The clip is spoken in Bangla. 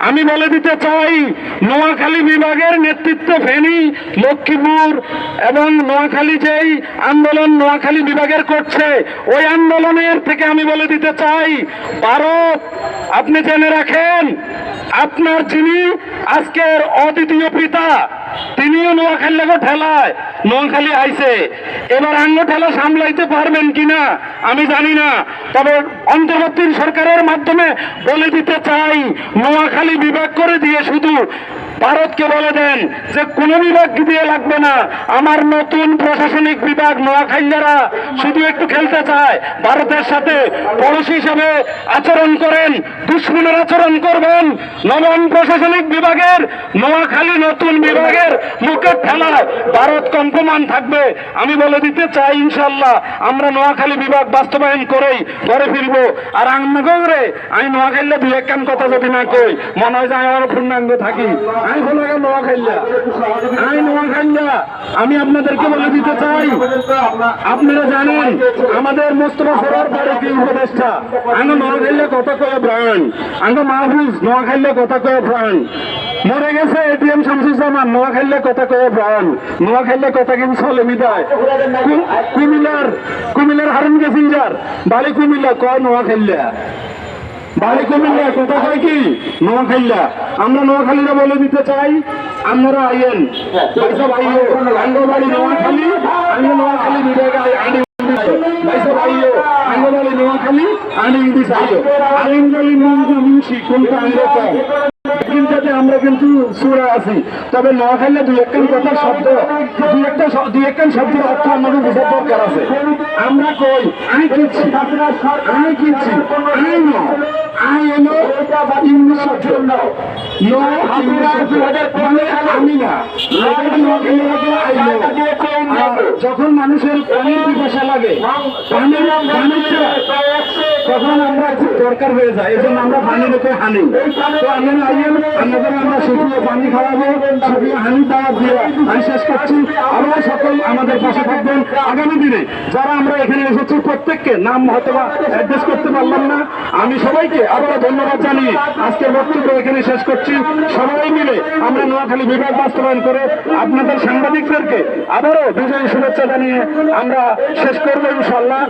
আমি বলে দিতে চাই, নোয়াখালী বিভাগের নেতৃত্ব ফেনী, লক্ষ্মীপুর এবং নোয়াখালী যেই আন্দোলন নোয়াখালী বিভাগের করছে, ওই আন্দোলনের থেকে আমি বলে দিতে চাই, ভারত, আপনি জেনে রাখেন, আপনার যিনি আজকের অদ্বিতীয় পিতা তিনিও নোয়াখালী লেগে ঠেলায়। নোয়াখালী আইছে। এবার আঙ্গ ঠেলা সামলাইতে পারবেন কিনা, আমি জানি না। তবে অন্তর্বর্তী সরকারের মাধ্যমে বলে দিতে চাই, নোয়াখালী বিভাগ করে দিয়ে শুধু ভারতকে বলে দেন যে কোন বিভাগ দিয়ে লাগবে না। আমার নতুন প্রশাসনিক বিভাগ নোয়াখাইয়ারা শুধু একটু খেলতে চায়। ভারতের সাথে পড়োশী হিসেবে আচরণ করেন, দুশ্মনের আচরণ করবেন। নবম প্রশাসনিক বিভাগের, নোয়াখালী নতুন বিভাগের মুখের ঠেলায় ভারত কম্পমান থাকবে। আমি বলে দিতে চাই ইনশাল্লাহ আমরা নোয়াখালী বিভাগ বাস্তবায়ন করেই ঘরে ফিরবো। আর আমি নোয়াখালীতে দুই একখান কথা যদি না কই, মনে হয় যে আমি আমার পূর্ণাঙ্গ থাকি। নোয়াখাইলা আমি আপনাদেরকে বলে দিতে চাই, আপনারা জানেন, আমাদের মোস্তফা সরার কি উপদেষ্টা? আঙ্গ নোয়াখাইলে কথা কয়ে প্রাণ? আঙ্গ মাহফুজ নোয়াখাইলে কথা কয়ে প্রাণ? মরে গেছে এটিএম শামসুজ্জামান নোয়াখাইলে কথা কয়ে প্রাণ? নোয়াখাইলে কথা কিন্তু চলে বিদায় কু- কুমিল্লার কুমিল্লার হারুন গেসিঞ্জার বাড়ি কুমিল্লা, কয় নোয়াখাইলা বাড়ি কুমিল্লা কথা কয় কি? নোয়াখাইলা আমরা নোয়াখালীরা বলে দিতে চাই, আপনারা আইয়েন। পয়সা ভাইও আঙ্গবাড়ি নোয়াখালী। আমি নোয়াখালী বিভাগে আইন পয়সা ভাইও আঙ্গবাড়ি নোয়াখালী আইন ইংলিশ আইনগালি মুন্সি, কোনটা আঙ্গ চিন্তাতে আমরা কিন্তু সুরা আছি। তবে নোয়াখালীতে দুই একখান কথা শব্দ, দুই একটা দুই একখান শব্দের অর্থ আমাদের বোঝার দরকার আছে। আমরা কই? আমি কিনছি। কিনছি। আই মানে আমি না। যখন মানুষের পানির পিপাসা লাগে পানির পানির তখন আমরা খুব দরকার হয়ে যায়, এই জন্য আমরা পানি রেখে হানি। তো আমি আইয়েন আপনাদের আমরা শুকিয়ে পানি খাওয়াবো শুকিয়ে হানি দাওয়া দিয়ে আমি শেষ করছি। আমরা সকল আমাদের পাশে থাকবেন আগামী দিনে। যারা আমরা এখানে এসেছি, প্রত্যেককে নাম হয়তো বা অ্যাড্রেস করতে পারলাম না। আমি সবাইকে আবারও ধন্যবাদ জানিয়ে আজকের বক্তব্য এখানে শেষ করছি। সবাই মিলে আমরা নোয়াখালী বিভাগ বাস্তবায়ন করে আপনাদের সাংবাদিকদেরকে আবারও বিজয়ী শুভেচ্ছা জানিয়ে আমরা শেষ করব ইনশাল্লাহ